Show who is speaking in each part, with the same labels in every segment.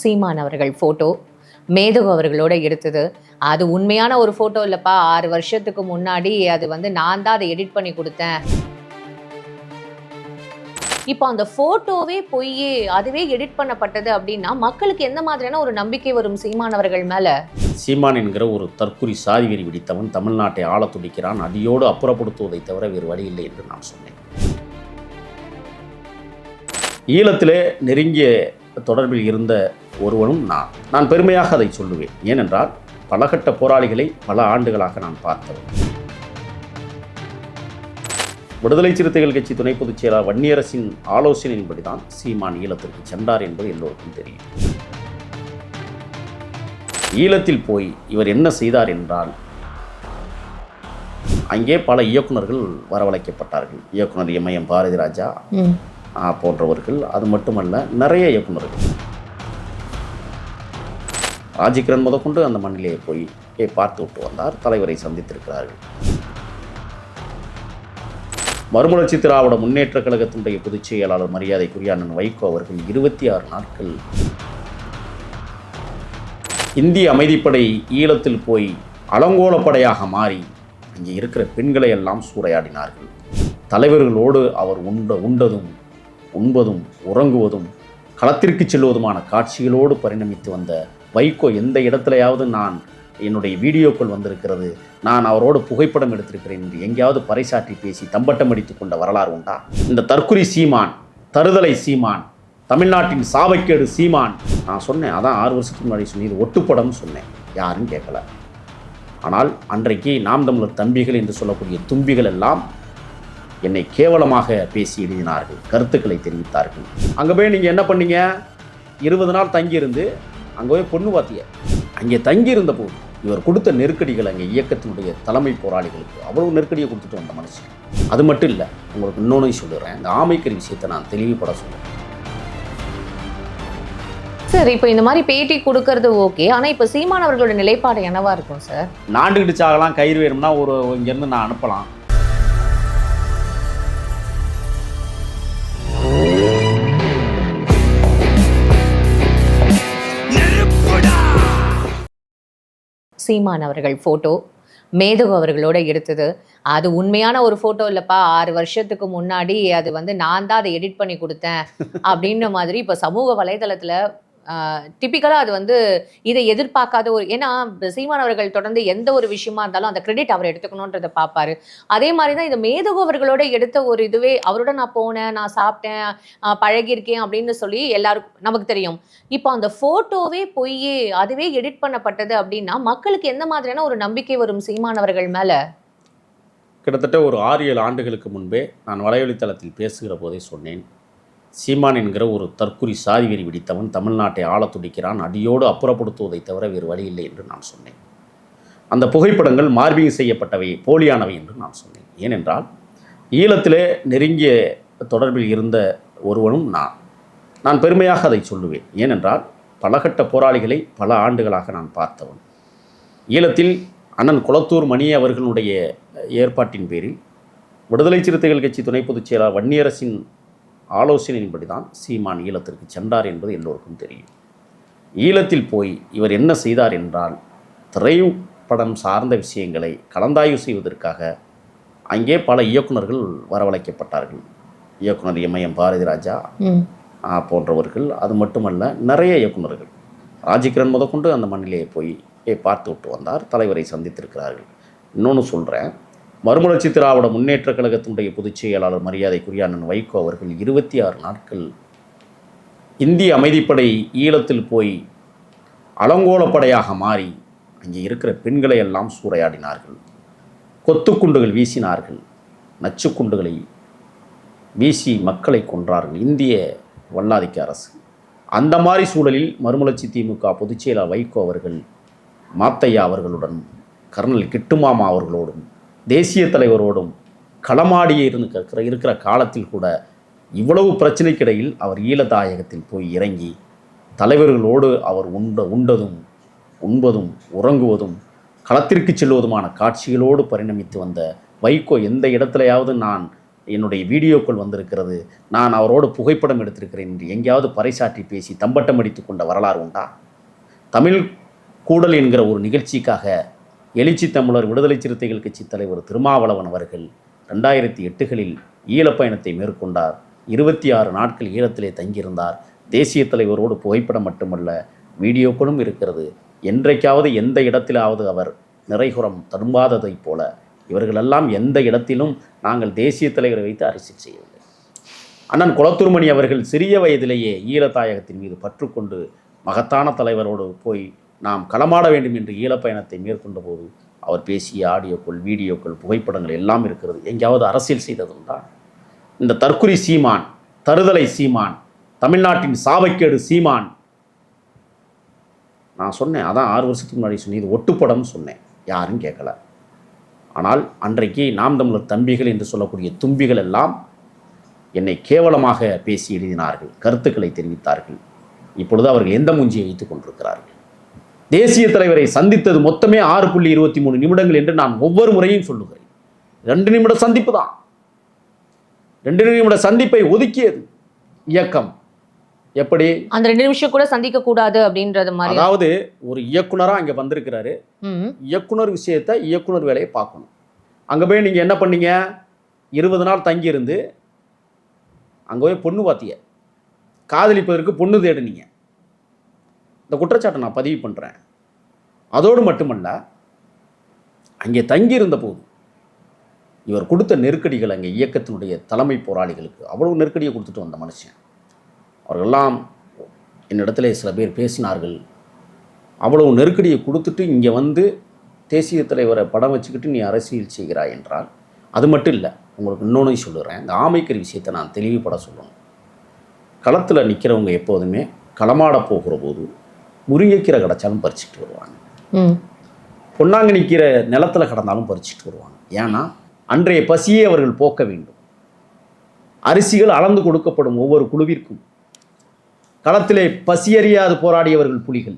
Speaker 1: சீமான் அவர்கள் ஃபோட்டோ மேதகு அவர்களோட எடுத்தது. அது உண்மையான ஒரு ஃபோட்டோ இல்லைப்பா. ஆறு வருஷத்துக்கு முன்னாடி அது வந்து நான் தான் அதை எடிட் பண்ணி கொடுத்தேன். இப்போ அந்த ஃபோட்டோவே போய் அதுவே எடிட் பண்ணப்பட்டது அப்படின்னா மக்களுக்கு எந்த மாதிரியான ஒரு நம்பிக்கை வரும் சீமான் அவர்கள்
Speaker 2: சீமான் என்கிற ஒரு தற்குறி சாதி வெறி பிடித்தவன் தமிழ்நாட்டை ஆள துடிக்கிறான் அடியோடு அப்புறப்படுத்துவதை தவிர வேறு வழி இல்லை என்று நான் சொன்னேன். ஈழத்திலே நெருங்கிய தொடர்பில் இருந்த ஒருவனும் நான். நான் பெருமையாக அதை சொல்லுவேன். ஏனென்றால் பலகட்ட போராளிகளை பல ஆண்டுகளாக நான் பார்த்தவன். விடுதலை சிறுத்தைகள் கட்சி துணை பொதுச் செயலாளர் வன்னியரசின் ஆலோசனையின்படிதான் சீமான் ஈழத்திற்கு சென்றார் என்பது எல்லோருக்கும் தெரியும். ஈழத்தில் போய் இவர் என்ன செய்தார் என்றால் அங்கே பல இயக்குனர்கள் வரவழைக்கப்பட்டார்கள். இயக்குனர் எம்ஐஎம் பாரதி ராஜா ஆ, போன்றவர்கள். அது மட்டுமல்ல நிறைய இயக்குனர்கள் ராஜிகிரண் முதற்கொண்டு அந்த மண்ணிலே போய் பார்த்து விட்டு வந்தார். தலைவரை சந்தித்திருக்கிறார்கள். மறுமலர்ச்சி திராவிட முன்னேற்ற கழகத்தினுடைய பொதுச் செயலாளர் மரியாதைக்குரிய அண்ணன் வைகோ அவர்கள் இருபத்தி ஆறு நாட்கள் இந்திய அமைதிப்படை ஈழத்தில் போய் அலங்கோலப்படையாக மாறி அங்கே இருக்கிற பெண்களை எல்லாம் சூறையாடினார்கள். தலைவர்களோடு அவர் உண்ட உண்டதும் உண்பதும் உறங்குவதும் களத்திற்கு செல்வதுமான காட்சிகளோடு பரிணமித்து வந்த வைகோ எந்த இடத்துலையாவது நான் என்னுடைய வீடியோக்கள் வந்திருக்கிறது நான் அவரோடு புகைப்படம் எடுத்திருக்கிறேன் என்று எங்கேயாவது பறைசாற்றி பேசி தம்பட்டம் அடித்துக் கொண்ட வரலாறு உண்டா? இந்த தற்குறி சீமான் தருதலை சீமான் தமிழ்நாட்டின் சாவைக்கேடு சீமான் நான் சொன்னேன் அதான் ஆறு வருஷத்துக்கு முன்னாடி சொன்னி ஒட்டுப்படம்னு சொன்னேன். யாரும் கேட்கல. ஆனால் அன்றைக்கு நாம் தமிழர் தம்பிகள் என்று சொல்லக்கூடிய தும்பிகள் எல்லாம் என்னை கேவலமாக பேசி எழுதினார்கள் கருத்துக்களை தெரிவித்தார்கள். அங்கே போய் நீங்கள் என்ன பண்ணீங்க? இருபது நாள் தங்கியிருந்து அங்கே போய் பொண்ணு பார்த்தீங்க அங்கே தங்கியிருந்த போது இவர் கொடுத்த நெருக்கடிகள் அங்கே இயக்கத்தினுடைய தலைமை போராளிகளுக்கு அவ்வளவு நெருக்கடியை கொடுத்துட்டு வந்த மனுஷன் அது மட்டும் இல்லை உங்களுக்கு இன்னொன்று சொல்லிடுறேன் இந்த ஆமைக்கறி விஷயத்தை நான் தெளிவுபட சொல்கிறேன்
Speaker 1: சார் இப்போ இந்த மாதிரி பேட்டி கொடுக்கறது ஓகே. ஆனா இப்போ சீமான் அவர்களோட நிலைப்பாடு என்னவா இருக்கும் சார்?
Speaker 2: நாண்டுக்கிட்டு சாகலாம் கயிறு வேணும்னா ஒரு இங்கேருந்து நான் அனுப்பலாம்.
Speaker 1: சீமான் அவர்கள் ஃபோட்டோ மேதகு அவர்களோட எடுத்தது. அது உண்மையான ஒரு ஃபோட்டோ இல்லைப்பா. ஆறு வருஷத்துக்கு முன்னாடி அது வந்து நான் தான் அதை எடிட் பண்ணி கொடுத்தேன். அப்படின்ற மாதிரி இப்போ சமூக வலைதளத்தில் டிப்பிக்கலாக அது வந்து இதை எதிர்பார்க்காத ஒரு ஏன்னா சீமான் அவர்கள் தொடர்ந்து எந்த ஒரு விஷயமா இருந்தாலும் அந்த கிரெடிட் அவர் எடுத்துக்கணுன்றதை பார்ப்பாரு. அதே மாதிரி தான் இந்த மேதகு அவர்களோட எடுத்த ஒரு இதுவே அவரோட நான் போனேன் நான் சாப்பிட்டேன் பழகியிருக்கேன் அப்படின்னு சொல்லி எல்லாருக்கும் நமக்கு தெரியும். இப்போ அந்த ஃபோட்டோவே போய் அதுவே எடிட் பண்ணப்பட்டது அப்படின்னா மக்களுக்கு எந்த மாதிரியான ஒரு நம்பிக்கை வரும் சீமான் அவர்கள் மேலே?
Speaker 2: கிட்டத்தட்ட ஒரு ஆறு ஏழு ஆண்டுகளுக்கு முன்பே நான் வலைவழித்தளத்தில் பேசுகிற போதே சொன்னேன். சீமான் என்கிற ஒரு தற்குறி சாதி வெறி பிடித்தவன் தமிழ்நாட்டை ஆள துடிக்கிறான் அடியோடு அப்புறப்படுத்துவதை தவிர வேறு வழி இல்லை என்று நான் சொன்னேன். அந்த புகைப்படங்கள் மார்பிங் செய்யப்பட்டவை போலியானவை என்று நான் சொன்னேன். ஏனென்றால் ஈழத்திலே நெருங்கிய தொடர்பில் இருந்த ஒருவனும் நான். நான் பெருமையாக அதை சொல்லுவேன். ஏனென்றால் பலகட்ட போராளிகளை பல ஆண்டுகளாக நான் பார்த்தவன். ஈழத்தில் அண்ணன் குளத்தூர் மணி அவர்களுடைய ஏற்பாட்டின் பேரில் விடுதலை சிறுத்தைகள் கட்சி துணை பொதுச் செயலாளர் வன்னியரசின் ஆலோசனையின்படி தான் சீமான் ஈழத்திற்கு சென்றார் என்பது எல்லோருக்கும் தெரியும். ஈழத்தில் போய் இவர் என்ன செய்தார் என்றால் திரைப்படம் சார்ந்த விஷயங்களை கலந்தாய்வு செய்வதற்காக அங்கே பல இயக்குனர்கள் வரவழைக்கப்பட்டார்கள். இயக்குனர் எம்ஐஎம் பாரதி ராஜா ஆ, போன்றவர்கள் அது மட்டுமல்ல நிறைய இயக்குனர்கள் ராஜிகிரண் முதற்கொண்டு அந்த மண்ணிலே போய் பார்த்து விட்டு வந்தார் தலைவரை சந்தித்திருக்கிறார்கள். இன்னொன்று சொல்கிறேன் மறுமலர்ச்சி திராவிட முன்னேற்ற கழகத்தினுடைய பொதுச் செயலாளர் மரியாதைக்குரிய அண்ணன் வைகோ அவர்கள் இருபத்தி ஆறு நாட்கள் இந்திய அமைதிப்படை ஈழத்தில் போய் அலங்கோலப்படையாக மாறி அங்கே இருக்கிற பெண்களை எல்லாம் சூறையாடினார்கள். கொத்துக்குண்டுகள் வீசினார்கள். நச்சுக்குண்டுகளை வீசி மக்களை கொன்றார்கள். இந்திய வல்லாதிக்க அரசு. அந்த மாதிரி சூழலில் மறுமலர்ச்சி திமுக பொதுச் செயலாளர் வைகோ அவர்கள் மாத்தையா அவர்களுடன் கர்னல் கிட்டுமாமா அவர்களோடும் தேசிய தலைவரோடும் களமாடி இருக்கிற இருக்கிற காலத்தில் கூட இவ்வளவு பிரச்சனைக்கிடையில் அவர் ஈழதாயகத்தில் போய் இறங்கி தலைவர்களோடு அவர் உண்ட உண்டதும் உண்பதும் உறங்குவதும் களத்திற்கு செல்வதுமான காட்சிகளோடு பரிணமித்து வந்த வைகோ எந்த இடத்துலையாவது நான் என்னுடைய வீடியோக்கள் வந்திருக்கிறது நான் அவரோடு புகைப்படம் எடுத்திருக்கிறேன் என்று எங்கேயாவது பறைசாற்றி பேசி தம்பட்டம் அடித்து கொண்ட வரலாறு உண்டா? தமிழ் கூடல் என்கிற ஒரு நிகழ்ச்சிக்காக எழுச்சி தமிழர் விடுதலை சிறுத்தைகள் கட்சி தலைவர் திருமாவளவன் அவர்கள் ரெண்டாயிரத்தி எட்டுகளில் ஈழப்பயணத்தை மேற்கொண்டார். இருபத்தி ஆறு நாட்கள் ஈழத்திலே தங்கியிருந்தார். தேசிய தலைவரோடு புகைப்படம் மட்டுமல்ல வீடியோக்களும் இருக்கிறது. என்றைக்காவது எந்த இடத்திலாவது அவர் நிறைகுறம் தரும்பாததைப் போல இவர்களெல்லாம் எந்த இடத்திலும் நாங்கள் தேசிய தலைவரை வைத்து அரசியல் செய்யவில்லை. அண்ணன் குலத்துருமணி அவர்கள் சிறிய வயதிலேயே ஈழத்தாயகத்தின் மீது பற்றுக்கொண்டு மகத்தான தலைவரோடு போய் நாம் களமாட வேண்டும் என்று ஈழப்பயணத்தை மேற்கொண்ட போது அவர் பேசிய ஆடியோக்கள் வீடியோக்கள் புகைப்படங்கள் எல்லாம் இருக்கிறது. எங்கேயாவது அரசியல் செய்ததுண்டா இந்த தற்குறி சீமான் தருதலை சீமான் தமிழ்நாட்டின் சாபக்கேடு சீமான். நான் சொன்னேன் அதான் ஆறு வருஷத்துக்கு முன்னாடி சொன்னேன் இது ஒட்டுப்படம்னு சொன்னேன். யாரும் கேட்கல. ஆனால் அன்றைக்கு நாம் தமிழர் தம்பிகள் என்று சொல்லக்கூடிய தும்பிகள் எல்லாம் என்னை கேவலமாக பேசி எழுதினார்கள் கருத்துக்களை தெரிவித்தார்கள். இப்பொழுது அவர்கள் எந்த மூஞ்சியை வைத்துக் கொண்டிருக்கிறார்கள்? தேசிய தலைவரை சந்தித்தது மொத்தமே ஆறு புள்ளி இருபத்தி மூணு நிமிடங்கள் என்று நான் ஒவ்வொரு முறையும் சொல்லுகிறேன். ரெண்டு நிமிட சந்திப்பு தான். ரெண்டு நிமிட சந்திப்பை ஒதுக்கியது இயக்கம். எப்படி?
Speaker 1: அந்த ரெண்டு நிமிஷம் கூட சந்திக்க கூடாது அப்படின்றது மாதிரி.
Speaker 2: அதாவது ஒரு இயக்குனரா அங்க வந்திருக்கிறாரு. இயக்குனர் விஷயத்தை இயக்குனர் வேலையை பார்க்கணும். அங்கே போய் நீங்கள் என்ன பண்ணீங்க? இருபது நாள் தங்கியிருந்து அங்கே போய் பொண்ணு பார்த்திய காதலிப்பதற்கு பொண்ணு தேடுனீங்க. இந்த குற்றச்சாட்டை நான் பதிவு பண்ணுறேன் அதோடு மட்டுமல்ல அங்கே தங்கியிருந்த போது இவர் கொடுத்த நெருக்கடிகள் அங்கே இயக்கத்தினுடைய தலைமை போராளிகளுக்கு அவ்வளவு நெருக்கடியை கொடுத்துட்டு வந்த மனுஷன். அவர்களெல்லாம் என்னிடத்துல சில பேர் பேசினார்கள். அவ்வளவு நெருக்கடியை கொடுத்துட்டு இங்கே வந்து தேசிய தலைவரை படம் வச்சுக்கிட்டு நீ அரசியல் செய்கிறாய் என்றால் அது மட்டும் இல்லை உங்களுக்கு இன்னொன்று சொல்லுறேன். இந்த ஆமைக்கறி விஷயத்தை நான் தெளிவுபட சொல்லணும். களத்தில் நிற்கிறவங்க எப்போதுமே களமாட போகிற போது முருங்கைக்கீரை கிடச்சாலும் பறிச்சுட்டு வருவாங்க.
Speaker 1: ம்.
Speaker 2: பொன்னாங்க நிற்கிற நிலத்தில் கடந்தாலும் பறிச்சுட்டு வருவாங்க. ஏன்னா அன்றைய பசியை அவர்கள் போக்க வேண்டும். அரிசிகள் அளந்து கொடுக்கப்படும் ஒவ்வொரு குழுவிற்கும். களத்திலே பசியறியாது போராடியவர்கள் புலிகள்.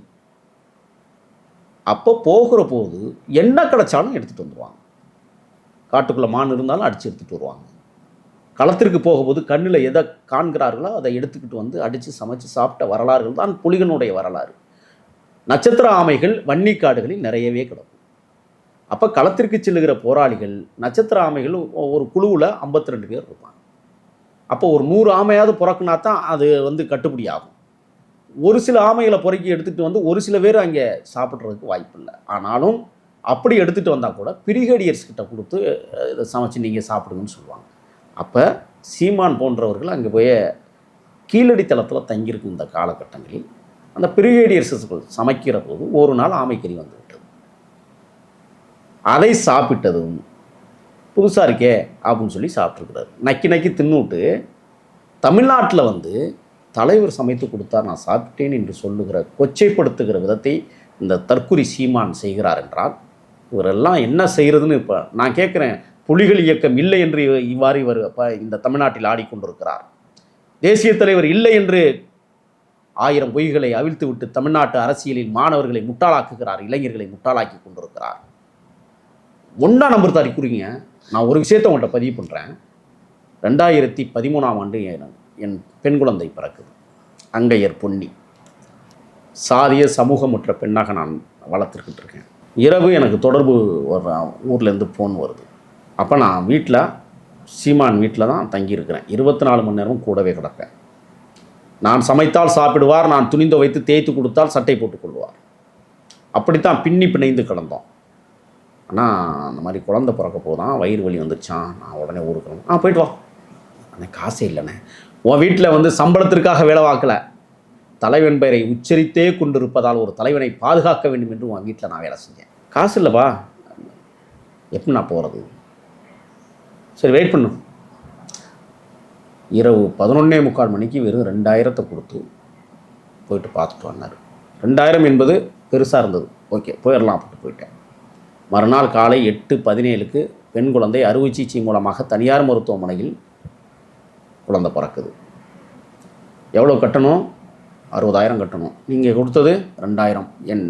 Speaker 2: அப்போ போகிற போது என்ன கிடைச்சாலும் எடுத்துகிட்டு வந்துடுவாங்க காட்டுக்குள்ளே மான் இருந்தாலும் அடித்து எடுத்துகிட்டு வருவாங்க. களத்திற்கு போகும்போது கண்ணில் எதை காண்கிறார்களோ அதை எடுத்துக்கிட்டு வந்து அடித்து சமைச்சு சாப்பிட்ட வரலாறுகள் தான் புலிகளுடைய வரலாறு. நட்சத்திர ஆமைகள் வன்னி காடுகளில் நிறையவே கிடக்கும். அப்போ களத்திற்கு செல்லுகிற போராளிகள் நட்சத்திர ஆமைகள் ஒ- ஒரு குழுவில் 52 ரெண்டு பேர் இருப்பாங்க. அப்போ ஒரு நூறு ஆமையாவது பிறக்குனா தான் அது வந்து கட்டுப்படி ஆகும். ஒரு சில ஆமைகளை பொறுக்கி எடுத்துகிட்டு வந்து ஒரு சில பேர் அங்கே சாப்பிட்றதுக்கு வாய்ப்பு இல்லை. ஆனாலும் அப்படி எடுத்துகிட்டு வந்தால் கூட பிரிகேடியர்ஸ் கிட்ட கொடுத்து இதை சமைச்சு நீங்கள் சாப்பிடுங்கன்னு சொல்லுவாங்க. அப்போ சீமான் போன்றவர்கள் அங்கே போய் கீழடித்தளத்தில் தங்கியிருக்கும் இந்த காலகட்டங்களில் அந்த பிரிகேடியர்ஸுகள் சமைக்கிற போது ஒரு நாள் ஆமைக்கறி வந்து அதை சாப்பிட்டதும் புதுசாக இருக்கே அப்படின்னு சொல்லி சாப்பிட்ருக்கிறாரு நக்கி நக்கி தின்னுட்டு தமிழ்நாட்டில் வந்து தலைவர் சமைத்து கொடுத்தா நான் சாப்பிட்டேன் என்று சொல்லுகிற கொச்சைப்படுத்துகிற விதத்தை இந்த தற்குறி சீமான் செய்கிறார் என்றால் இவரெல்லாம் என்ன செய்கிறதுன்னு இப்போ நான் கேட்குறேன். புலிகள் இயக்கம் இல்லை என்று இவ்வாறு இவர் இப்போ இந்த தமிழ்நாட்டில் ஆடிக்கொண்டிருக்கிறார். தேசிய தலைவர் இல்லை என்று ஆயிரம் பொய்களை அவிழ்த்து விட்டு தமிழ்நாட்டு அரசியலில் மாணவர்களை முட்டாளாக்குகிறார் இளைஞர்களை முட்டாளாக்கி கொண்டிருக்கிறார். ஒன்றா நம்பர் தாரி நான் ஒரு விஷயத்தை உங்கள்கிட்ட பதிவு பண்ணுறேன் ரெண்டாயிரத்தி பதிமூணாம் ஆண்டு என் என் பெண் குழந்தை பிறக்குது. அங்கையர் பொன்னி. சாதிய சமூகமற்ற பெண்ணாக நான் வளர்த்துக்கிட்டு இருக்கேன். இரவு எனக்கு தொடர்பு வர்ற ஊர்லேருந்து ஃபோன் வருது. அப்போ நான் வீட்டில் சீமான் வீட்டில் தான் தங்கியிருக்கிறேன். இருபத்தி நாலு மணி நேரமும் கூடவே கிடப்பேன். நான் சமைத்தால் சாப்பிடுவார் நான் துணிந்து வைத்து தேய்த்து கொடுத்தால் சட்டை போட்டுக்கொள்வார் அப்படித்தான் பின்னி பிணைந்து கிடந்தோம். ஆனால் அந்த மாதிரி குழந்தை பிறக்க போதான் வயிறு வலி வந்துச்சான் நான் உடனே ஊருக்கு ஆ போயிட்டு வா. அண்ணே காசே இல்லைண்ணே. உன் வீட்டில் வந்து சம்பளத்திற்காக வேலை வாக்கலை. தலைவன் பெயரை உச்சரித்தே கொண்டிருப்பதால் ஒரு தலைவனை பாதுகாக்க வேண்டும் என்று உன் வீட்டில் நான் வேலை செஞ்சேன். காசு இல்லைப்பா. எப்படி நான் போகிறது சரி வெயிட் பண்ணும் இரவு பதினொன்னே முக்கால் மணிக்கு வெறும் ரெண்டாயிரத்தை கொடுத்து போயிட்டு பார்த்துட்டு வந்தார். ரெண்டாயிரம் என்பது பெருசாக இருந்தது. ஓகே போயிடலாம் அப்படின்ட்டு போயிட்டேன். மறுநாள் காலை எட்டு பதினேழுக்கு பெண் குழந்தை அறுவை சிகிச்சை மூலமாக தனியார் மருத்துவமனையில் குழந்தை பிறக்குது. எவ்வளோ கட்டணும்? அறுபதாயிரம் கட்டணும். நீங்கள் கொடுத்தது ரெண்டாயிரம். என்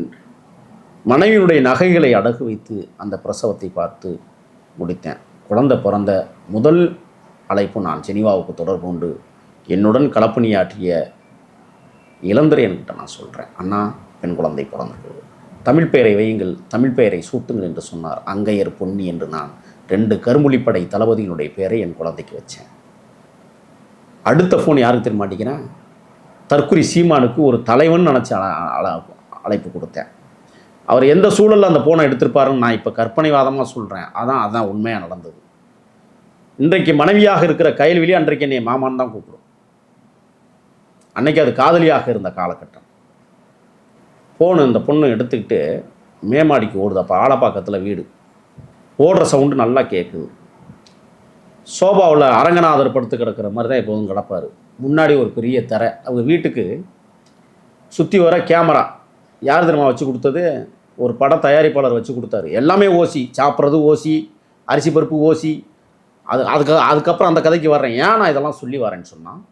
Speaker 2: மனைவியினுடைய நகைகளை அடகு வைத்து அந்த பிரசவத்தை பார்த்து முடித்தேன். குழந்தை பிறந்த முதல் அழைப்பு நான் ஜெனிவாவுக்கு தொடர்பு கொண்டு என்னுடன் களப்பணியாற்றிய இளந்திரையன்கிட்ட நான் சொல்கிறேன் அண்ணா பெண் குழந்தை பிறந்திருக்கு தமிழ் பெயரை வையுங்கள். தமிழ் பெயரை சூட்டுங்கள் என்று சொன்னார். அங்கையர் பொன்னி என்று நான் ரெண்டு கருமொழிப்படை தளபதியினுடைய பெயரை என் குழந்தைக்கு வச்சேன். அடுத்த ஃபோன் யாருக்கு தெரிய மாட்டேங்கிறேன்? தற்குறி சீமானுக்கு ஒரு தலைவன் நினச்சி அழ அழ- அழைப்பு கொடுத்தேன். அவர் எந்த சூழலில் அந்த ஃபோனை எடுத்திருப்பாருன்னு நான் இப்போ கற்பனைவாதமாக சொல்கிறேன் அதான் அதான் உண்மையாக நடந்தது. இன்றைக்கு மனைவியாக இருக்கிற கயல்விழி அன்றைக்கு என்னை மாமான் தான் கூப்பிடும். அன்னைக்கு அது காதலியாக இருந்த காலகட்டம். ஃபோனு இந்த பொண்ணு எடுத்துக்கிட்டு மேமாடிக்கு ஓடுது. அப்போ ஆலப்பாக்கத்தில் வீடு. ஓடுற சவுண்டு நல்லா கேட்குது சோபாவில் அரங்கநாதர் படுத்து கிடக்கிற மாதிரி தான் எப்போதும் கிடப்பார். முன்னாடி ஒரு பெரிய தரை. அவங்க வீட்டுக்கு சுற்றி வர கேமரா யார் தெரியுமா வச்சு கொடுத்தது? ஒரு பட தயாரிப்பாளர் வச்சு கொடுத்தாரு. எல்லாமே ஓசி. சாப்பிட்றது ஓசி. அரிசி பருப்பு ஓசி. அது அதுக்கு அதுக்கப்புறம் அந்த கதைக்கு வர்றேன். ஏன் நான் இதெல்லாம் சொல்லி வரேன்னு சொன்னால்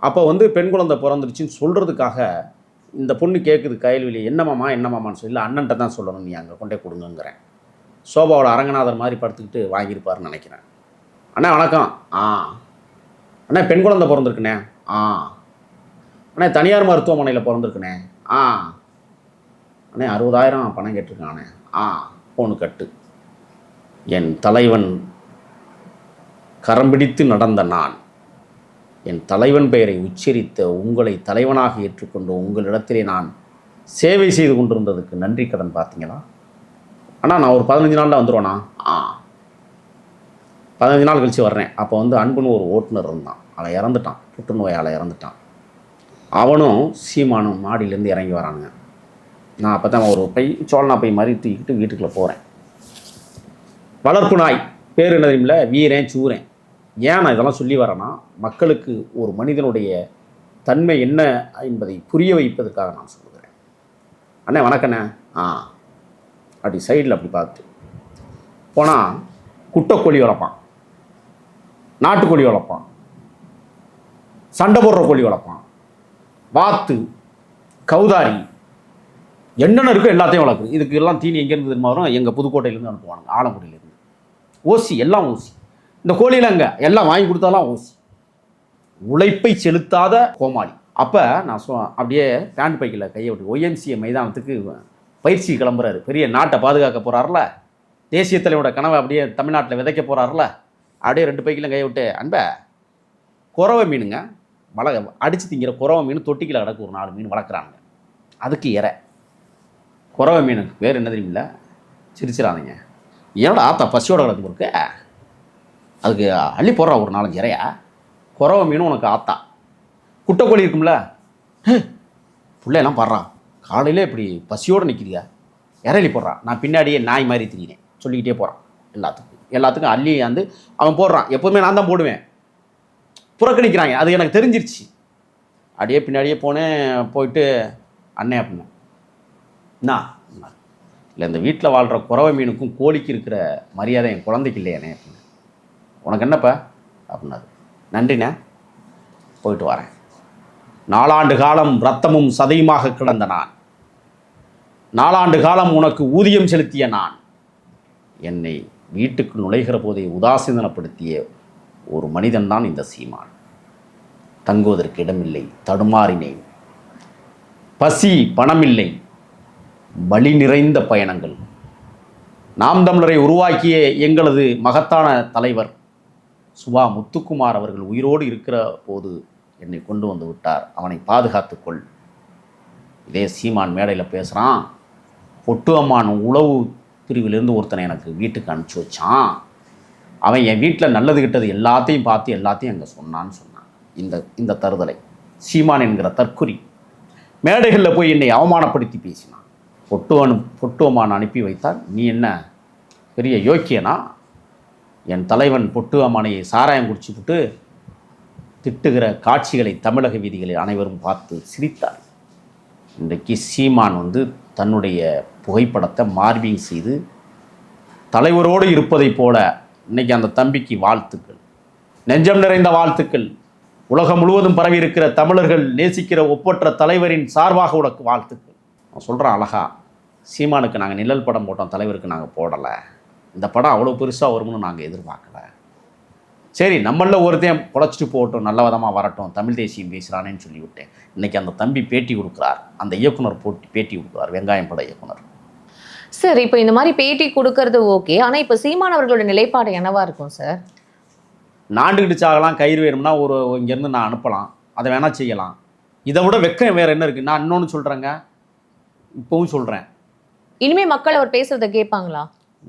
Speaker 2: அப்போ வந்து பெண் குழந்தை பிறந்துருச்சுன்னு சொல்கிறதுக்காக இந்த பொண்ணு கேட்குது கையல்வெளி என்னமாமா என்னமாமான்னு சொல்லி அண்ணன்ட்ட தான் சொல்லணும் நீ அங்கே கொண்டே கொடுங்கங்கிறேன். சோபாவோட அரங்கநாதர் மாதிரி படுத்துக்கிட்டு வாங்கியிருப்பாருன்னு நினைக்கிறேன். அண்ணா வணக்கம். ஆ. அண்ணா பெண் குழந்தை பிறந்திருக்குண்ணே. ஆ. அண்ணா தனியார் மருத்துவமனையில் பிறந்திருக்குண்ணே. ஆ. அண்ணே அறுபதாயிரம் பணம் கேட்டிருக்கானே. ஆ. போனு கட்டு. என் தலைவன் கரம் பிடித்து நடந்த நான். என் தலைவன் பெயரை உச்சரித்த உங்களை தலைவனாக ஏற்றுக்கொண்டு உங்களிடத்திலே நான் சேவை செய்து கொண்டிருந்ததுக்கு நன்றி கடன் பார்த்தீங்களா? அண்ணா நான் ஒரு பதினஞ்சு நாளில் வந்துடுவேண்ணா ஆ. பதினஞ்சு நாள் கழித்து வர்றேன். அப்போ வந்து அன்புன்னு ஒரு ஓட்டுநர் இருந்தான். அவன் இறந்துட்டான். புற்றுநோயால் இறந்துட்டான். அவனும் சீமானும் மாடியிலேருந்து இறங்கி வரானுங்க. நான் அப்போ தான் ஒரு பை சோழனா பை மாதிரி தூக்கிட்டு வீட்டுக்குள்ளே போகிறேன் வளர்ப்பு நாய். பேர் என்ன தெரியுமில்ல? வீரன் சூரன். ஏன் நான் இதெல்லாம் சொல்லி வரேன்னா மக்களுக்கு ஒரு மனிதனுடைய தன்மை என்ன என்பதை புரிய வைப்பதற்காக நான் சொல்லுகிறேன். அண்ணே வணக்கண்ணே ஆ. அப்படி சைடில் அப்படி பார்த்து. போனால் குட்டைக்கோழி வளர்ப்பான். நாட்டுக்கோழி வளர்ப்பான். சண்டை போடுற கோழி வளர்ப்பான். வாத்து கௌதாரி என்னென்ன இருக்கோ எல்லாத்தையும் வளர்க்குது. இதுக்கு எல்லாம் தீனி எங்கேருந்து தெரியுமா வரும்? எங்கள் புதுக்கோட்டையிலேருந்து அனுப்புவாங்க ஆலங்குடியிலேருந்து. ஓசி எல்லாம் ஓசி. இந்த கோழியில் அங்கே எல்லாம் வாங்கி கொடுத்தாலாம் ஓசி. உழைப்பை செலுத்தாத கோமாளி. அப்போ நான் சொ அப்படியே பேண்ட் பைக்கில் கையை விட்டு ஒய்எம்சிஏ மைதானத்துக்கு பயிற்சி கிளம்புறாரு. பெரிய நாட்டை பாதுகாக்க போகிறாருல தேசிய தலைவரோட கனவை அப்படியே தமிழ்நாட்டில் விதைக்க போகிறாருல அப்படியே ரெண்டு பைக்கிலும் கையை விட்டு அன்ப குறவை மீனுங்க. வள அடித்து திங்கிற குறவை மீன் தொட்டிக்கில் கிடக்கு ஒரு நாலு மீன் வளர்க்குறாங்க அதுக்கு இறை குறவை மீன் வேறு என்ன தெரியுமில்ல? சிரிச்சிடாதீங்க. ஏன்டா ஆத்தா பசியோட கிடக்கு இருக்கு? அதுக்கு அள்ளி போடுறா ஒரு நாலஞ்சு இறையா? குறவ மீனும் உனக்கு ஆத்தா. குட்டைக்கோழி இருக்கும்ல? பிள்ளையெல்லாம் புள்ளையெல்லாம் பாடுறான் காலையிலே இப்படி பசியோடு நிற்கிறியா இறையலி போடுறான் நான் பின்னாடியே நாய் மாதிரி திரியினேன். சொல்லிக்கிட்டே போகிறான் எல்லாத்துக்கும். எல்லாத்துக்கும் அள்ளி வந்து அவன் போடுறான். எப்போதுமே நான் தான் போடுவேன். புறக்கணிக்கிறாங்க. அது எனக்கு தெரிஞ்சிருச்சு. அப்படியே பின்னாடியே போனேன் போயிட்டு அண்ணே அப்படின்னா. என்ன இல்லை இந்த வீட்டில் வாழ்கிற குறவை மீனுக்கும் கோழிக்கு இருக்கிற மரியாதை என் குழந்தைக்கு இல்லையானே அப்படின்னு. உனக்கு என்னப்பா? அப்படின்னாரு. நன்றிண்ணே. போயிட்டு வரேன். நாலாண்டு காலம் ரத்தமும் சதையுமாக கிடந்த நான். நாலாண்டு காலம் உனக்கு ஊதியம் செலுத்திய நான். என்னை வீட்டுக்கு நுழைகிற போதே உதாசீனப்படுத்திய ஒரு மனிதன் தான் இந்த சீமான். தங்குவதற்கு இடமில்லை தடுமாறினேன். பசி பணமில்லை. வழி நிறைந்த பயணங்கள். நாம் தமிழரை உருவாக்கிய எங்களது மகத்தான தலைவர் சுபா முத்துக்குமார் அவர்கள் உயிரோடு இருக்கிற போது என்னை கொண்டு வந்து விட்டார். அவனை பாதுகாத்துக்கொள் இதே சீமான் மேடையில் பேசுகிறான் பொட்டு அம்மான் உளவு பிரிவிலிருந்து ஒருத்தனை எனக்கு வீட்டுக்கு அனுப்பிச்சி வச்சான். அவன் என் வீட்டில் நல்லது கிட்டது எல்லாத்தையும் பார்த்து எல்லாத்தையும் அங்கே சொன்னான்னு சொன்னான். இந்த இந்த தருதலை. சீமான் என்கிற தற்குறி. மேடைகளில் போய் என்னை அவமானப்படுத்தி பேசினான். பொட்டுவன் பொட்டுவமான் அனுப்பி வைத்தார் நீ என்ன பெரிய யோக்கியனா? என் தலைவன் பொட்டு அம்மானையை சாராயம் விட்டு திட்டுகிற காட்சிகளை தமிழக வீதிகளில் அனைவரும் பார்த்து சிரித்தார். இன்றைக்கு சீமான் வந்து தன்னுடைய புகைப்படத்தை மார்பிங் செய்து தலைவரோடு இருப்பதைப் போல இன்னைக்கு அந்த தம்பிக்கு வாழ்த்துக்கள். நெஞ்சம் நிறைந்த வாழ்த்துக்கள். உலகம் முழுவதும் பரவி இருக்கிற தமிழர்கள் நேசிக்கிற ஒப்பற்ற தலைவரின் சார்பாக உனக்கு வாழ்த்துக்கள். நான் சொல்கிறேன் அழகா. சீமானுக்கு நாங்கள் நிழல் படம் போட்டோம் தலைவருக்கு நாங்கள் போடலை. இந்த படம் அவ்வளோ பெருசாக வரும்னு நாங்கள் எதிர்பார்க்கல. சரி நம்மள ஒருத்தன் பொழைச்சிட்டு போகட்டும் நல்ல விதமாக வரட்டும் தமிழ் தேசியம் பேசுகிறானேன்னு சொல்லி விட்டேன் இன்னைக்கு அந்த தம்பி பேட்டி கொடுக்குறார். அந்த இயக்குனர் போட்டி பேட்டி கொடுக்குறார் வெங்காயம் பட இயக்குனர்.
Speaker 1: சார் இப்போ இந்த மாதிரி பேட்டி கொடுக்கறது ஓகே. ஆனா இப்போ சீமான் அவர்களோட நிலைப்பாடு என்னவா இருக்கும் சார்?
Speaker 2: நாண்டுகிட்டு சாகலாம் கயிறு வேணும்னா ஒரு இங்கேருந்து நான் அனுப்பலாம். அதை வேணால் செய்யலாம். இதை விட வெக்கம் வேறு என்ன இருக்குது நான் இன்னொன்று சொல்கிறேங்க இப்போவும் சொல்கிறேன்
Speaker 1: இனிமே மக்கள் அவர் பேசுறத கேட்பாங்களா?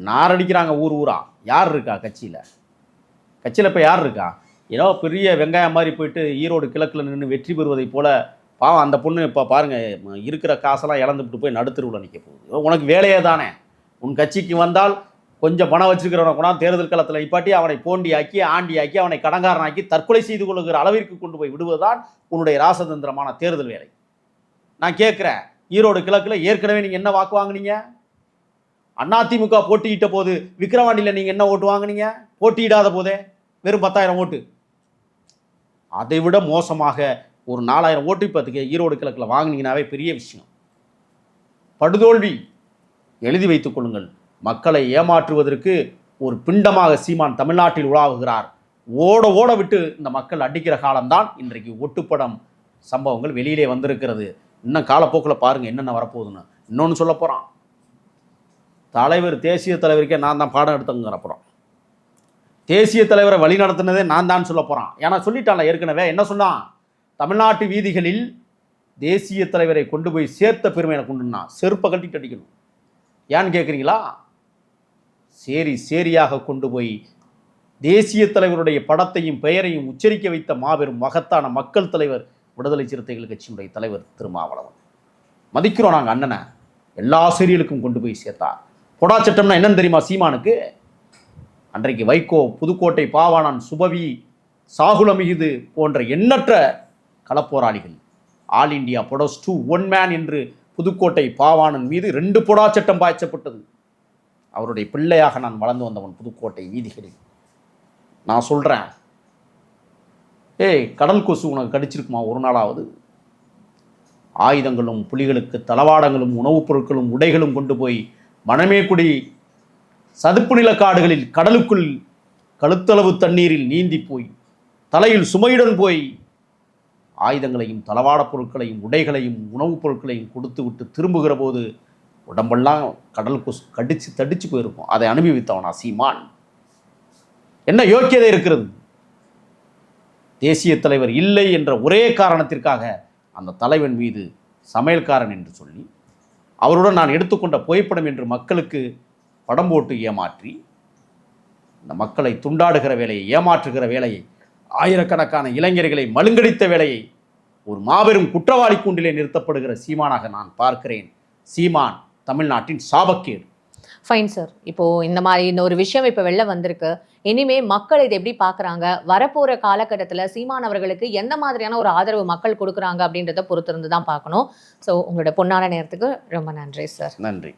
Speaker 2: நார் அடிக்கிறாங்க ஊர் ஊரா. யார் இருக்கா கட்சியில்? கட்சியில் இப்போ யார் இருக்கா? ஏதோ பெரிய வெங்காயம் மாதிரி போயிட்டு ஈரோடு கிழக்கில் நின்று வெற்றி பெறுவதைப் போல பாவம் அந்த பொண்ணு இப்போ பாருங்கள் இருக்கிற காசெல்லாம் இழந்துவிட்டு போய் நடுத்தருவில் நிற்க போகுது. உனக்கு வேலையே தானே. உன் கட்சிக்கு வந்தால் கொஞ்சம் பணம் வச்சிருக்கிறவனை கூட தேர்தல் களத்தில் நிப்பாட்டி அவனை போண்டியாக்கி ஆண்டியாக்கி அவனை கடங்காரனாக்கி தற்கொலை செய்து கொள்ளுகிற அளவிற்கு கொண்டு போய் விடுவதுதான் உன்னுடைய ராசதந்திரமான தேர்தல் வேலை. நான் கேட்குறேன் ஈரோடு கிழக்கில் ஏற்கனவே நீங்கள் என்ன வாக்கு வாங்குனீங்க? அதிமுக போட்டியிட்ட போது விக்கிரவாண்டியில் நீங்கள் என்ன ஓட்டு வாங்குனீங்க? போட்டியிடாத போதே வெறும் பத்தாயிரம் ஓட்டு. அதை விட மோசமாக ஒரு நாலாயிரம் ஓட்டு இப்போத்துக்கு ஈரோடு கிழக்கில் வாங்கினீங்கனாவே பெரிய விஷயம். படுதோல்வி. எழுதி வைத்துக் கொள்ளுங்கள். மக்களை ஏமாற்றுவதற்கு ஒரு பிண்டமாக சீமான் தமிழ்நாட்டில் உலாவுகிறார். ஓட ஓட விட்டு இந்த மக்கள் அடிக்கிற காலம்தான் இன்றைக்கு ஒட்டுப்படம் சம்பவங்கள் வெளியிலே வந்திருக்கிறது. இன்னும் காலப்போக்கில் பாருங்கள் என்னென்ன வரப்போகுதுன்னு. இன்னொன்று சொல்ல போகிறான் தலைவர் தேசிய தலைவருக்கே நான் தான் பாடம் எடுத்தங்கிற அப்புறம் தேசிய தலைவரை வழி நடத்தினதே நான் தான் சொல்ல போகிறான் ஏன்னா சொல்லிட்டான்ல ஏற்கனவே. என்ன சொன்னான்? தமிழ்நாட்டு வீதிகளில் தேசிய தலைவரை கொண்டு போய் சேர்த்த பெருமை எனக்கு உண்டுன்னா செருப்பை கட்டிட்டு அடிக்கணும். ஏன்னு கேட்குறீங்களா சேரி சேரியாக கொண்டு போய் தேசிய தலைவருடைய படத்தையும் பெயரையும் உச்சரிக்க வைத்த மாபெரும் மகத்தான மக்கள் தலைவர் விடுதலை சிறுத்தைகள் கட்சியினுடைய தலைவர் திருமாவளவன். மதிக்கிறோம் நாங்கள் அண்ணனை. எல்லா சீரியலுக்கும் கொண்டு போய் சேர்த்தா பொடா சட்டம்னா என்னன்னு தெரியுமா சீமானுக்கு? அன்றைக்கு வைகோ புதுக்கோட்டை பாவாணன் சுபவி சாகுலமிகுது போன்ற எண்ணற்ற களப்போராளிகள். ஆல் இந்தியா பொடோஸ் டூ ஒன் மேன் என்று புதுக்கோட்டை பாவாணன் மீது ரெண்டு பொடா சட்டம் பாய்ச்சப்பட்டது. அவருடைய பிள்ளையாக நான் வளர்ந்து வந்தவன் புதுக்கோட்டை வீதிகளில். நான் சொல்கிறேன் ஏய் கடல் கொசு உனக்கு கடிச்சிருக்குமா? ஒரு நாளாவது. ஆயுதங்களும் புலிகளுக்கு தளவாடங்களும் உணவுப் பொருட்களும் உடைகளும் கொண்டு போய் மணமேக்குடி சதுப்பு நிலக்காடுகளில் கடலுக்குள் கழுத்தளவு தண்ணீரில் நீந்தி போய் தலையில் சுமையுடன் போய் ஆயுதங்களையும் தளவாடப் பொருட்களையும் உடைகளையும் உணவுப் பொருட்களையும் கொடுத்து விட்டு திரும்புகிற போது உடம்பெல்லாம் கடல் கொசு கடித்து தடிச்சு போயிருக்கும். அதை அனுபவித்தவனா சீமான் என்ன யோக்கியதை இருக்கிறது? தேசிய தலைவர் இல்லை என்ற ஒரே காரணத்திற்காக அந்த தலைவன் மீது சமையல்காரன் என்று சொல்லி அவருடன் நான் எடுத்துக்கொண்ட புகைப்படம் என்று மக்களுக்கு படம் போட்டு ஏமாற்றி இந்த மக்களை துண்டாடுகிற வேலையை ஏமாற்றுகிற வேலையை ஆயிரக்கணக்கான இளைஞர்களை மழுங்கடித்த வேலையை ஒரு மாபெரும் குற்றவாளி கூண்டிலே நிறுத்தப்படுகிற சீமானாக நான் பார்க்கிறேன். சீமான் தமிழ்நாட்டின் சாபக்கேடு.
Speaker 1: ஃபைன் சார் இப்போது இந்த மாதிரி இந்த ஒரு விஷயம் இப்போ வெளில வந்திருக்கு. இனிமே மக்கள் இதை எப்படி பார்க்கறாங்க? வரப்போகிற காலகட்டத்தில் சீமான் அவர்களுக்கு எந்த மாதிரியான ஒரு ஆதரவு மக்கள் கொடுக்குறாங்க அப்படின்றத பொறுத்திருந்து தான் பார்க்கணும். ஸோ உங்களோட பொன்னான நேரத்துக்கு ரொம்ப நன்றி சார்
Speaker 2: நன்றி.